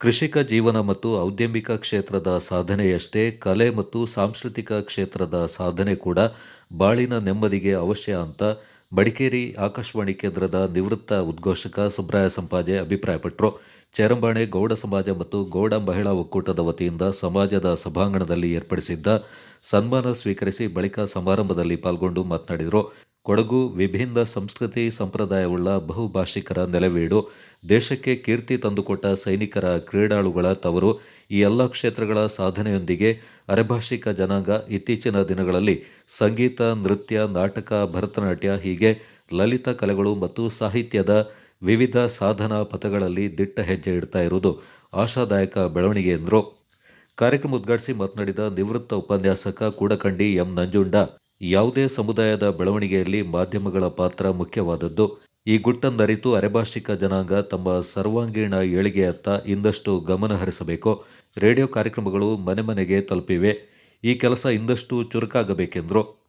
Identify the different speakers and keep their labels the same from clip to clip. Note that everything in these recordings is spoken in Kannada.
Speaker 1: ಕೃಷಿಕ ಜೀವನ ಮತ್ತು ಔದ್ಯಮಿಕ ಕ್ಷೇತ್ರದ ಸಾಧನೆಯಷ್ಟೇ ಕಲೆ ಮತ್ತು ಸಾಂಸ್ಕೃತಿಕ ಕ್ಷೇತ್ರದ ಸಾಧನೆ ಕೂಡ ಬಾಳಿನ ನೆಮ್ಮದಿಗೆ ಅವಶ್ಯ ಅಂತ ಮಡಿಕೇರಿ ಆಕಾಶವಾಣಿ ಕೇಂದ್ರದ ನಿವೃತ್ತ ಉದ್ಘೋಷಕ ಸುಬ್ರಾಯ ಸಂಪಾಜೆ ಅಭಿಪ್ರಾಯಪಟ್ಟರು ಚೇರಂಬಾಣೆ ಗೌಡ ಸಮಾಜ ಮತ್ತು ಗೌಡ ಮಹಿಳಾ ಒಕ್ಕೂಟದ ವತಿಯಿಂದ ಸಮಾಜದ ಸಭಾಂಗಣದಲ್ಲಿ ಏರ್ಪಡಿಸಿದ್ದ ಸನ್ಮಾನ ಸ್ವೀಕರಿಸಿ ಬಳಿಕ ಸಮಾರಂಭದಲ್ಲಿ ಪಾಲ್ಗೊಂಡು ಮಾತನಾಡಿದರು. ಕೊಡಗು ವಿಭಿನ್ನ ಸಂಸ್ಕೃತಿ ಸಂಪ್ರದಾಯವುಳ್ಳ ಬಹುಭಾಷಿಕರ ನೆಲೆವೀಡು. ದೇಶಕ್ಕೆ ಕೀರ್ತಿ ತಂದುಕೊಟ್ಟ ಸೈನಿಕರ ಕ್ರೀಡಾಳುಗಳ ತವರು ಈ ಎಲ್ಲ ಕ್ಷೇತ್ರಗಳ ಸಾಧನೆಯೊಂದಿಗೆ ಅರೆಭಾಷಿಕ ಜನಾಂಗ ಇತ್ತೀಚಿನ ದಿನಗಳಲ್ಲಿ ಸಂಗೀತ, ನೃತ್ಯ, ನಾಟಕ, ಭರತನಾಟ್ಯ, ಹೀಗೆ ಲಲಿತ ಕಲೆಗಳು ಮತ್ತು ಸಾಹಿತ್ಯದ ವಿವಿಧ ಸಾಧನಾ ಪಥಗಳಲ್ಲಿ ದಿಟ್ಟ ಹೆಜ್ಜೆ ಇಡ್ತಾ ಇರುವುದು ಆಶಾದಾಯಕ ಬೆಳವಣಿಗೆ ಎಂದರು. ಕಾರ್ಯಕ್ರಮ ಉದ್ಘಾಟಿಸಿ ಮಾತನಾಡಿದ ನಿವೃತ್ತ ಉಪನ್ಯಾಸಕ ಕೂಡಕಂಡಿ ಎಂ ನಂಜುಂಡ. ಯಾವುದೇ ಸಮುದಾಯದ ಬೆಳವಣಿಗೆಯಲ್ಲಿ ಮಾಧ್ಯಮಗಳ ಪಾತ್ರ ಮುಖ್ಯವಾದದ್ದು. ಈ ಗುಟ್ಟನ್ನರಿತು ಅರೆಭಾಷಿಕ ಜನಾಂಗ ತಮ್ಮ ಸರ್ವಾಂಗೀಣ ಏಳಿಗೆಯತ್ತ ಇಂದಷ್ಟು ಗಮನ ಹರಿಸಬೇಕು. ರೇಡಿಯೋ ಕಾರ್ಯಕ್ರಮಗಳು ಮನೆ ಮನೆಗೆ ತಲುಪಿವೆ. ಈ ಕೆಲಸ ಇಂದಷ್ಟು ಚುರುಕಾಗಬೇಕೆಂದರು.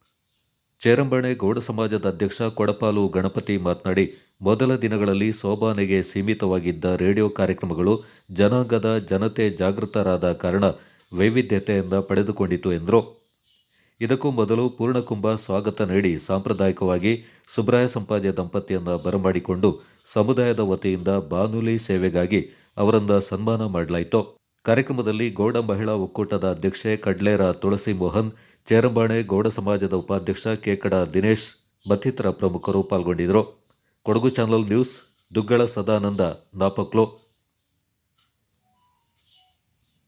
Speaker 1: ಚೇರಂಬಣೆ ಗೌಡ ಸಮಾಜದ ಅಧ್ಯಕ್ಷ ಕೊಡಪಾಲು ಗಣಪತಿ ಮಾತನಾಡಿ, ಮೊದಲ ದಿನಗಳಲ್ಲಿ ಸೋಬಾನೆಗೆ ಸೀಮಿತವಾಗಿದ್ದ ರೇಡಿಯೋ ಕಾರ್ಯಕ್ರಮಗಳು ಜನಾಂಗದ ಜನತೆ ಜಾಗೃತರಾದ ಕಾರಣ ವೈವಿಧ್ಯತೆಯಿಂದ ಪಡೆದುಕೊಂಡಿತು ಎಂದರು. ಇದಕ್ಕೂ ಮೊದಲು ಪೂರ್ಣಕುಂಭ ಸ್ವಾಗತ ನೀಡಿ ಸಾಂಪ್ರದಾಯಿಕವಾಗಿ ಸುಬ್ರಾಯ ಸಂಪಾದ್ಯ ದಂಪತಿಯನ್ನು ಬರಮಾಡಿಕೊಂಡು ಸಮುದಾಯದ ವತಿಯಿಂದ ಬಾನುಲಿ ಸೇವೆಗಾಗಿ ಅವರನ್ನು ಸನ್ಮಾನ ಮಾಡಲಾಯಿತು. ಕಾರ್ಯಕ್ರಮದಲ್ಲಿ ಗೌಡ ಮಹಿಳಾ ಒಕ್ಕೂಟದ ಅಧ್ಯಕ್ಷೆ ಕಡ್ಲೇರ ತುಳಸಿ ಮೋಹನ್, ಚೇರಂಬಾಣೆ ಗೌಡ ಸಮಾಜದ ಉಪಾಧ್ಯಕ್ಷ ಕೇಕಡ ದಿನೇಶ್ ಮತ್ತಿತರ ಪ್ರಮುಖರು ಪಾಲ್ಗೊಂಡಿದ್ದರು. Kodagu channel news, Duggala Sadananda, Napaklu.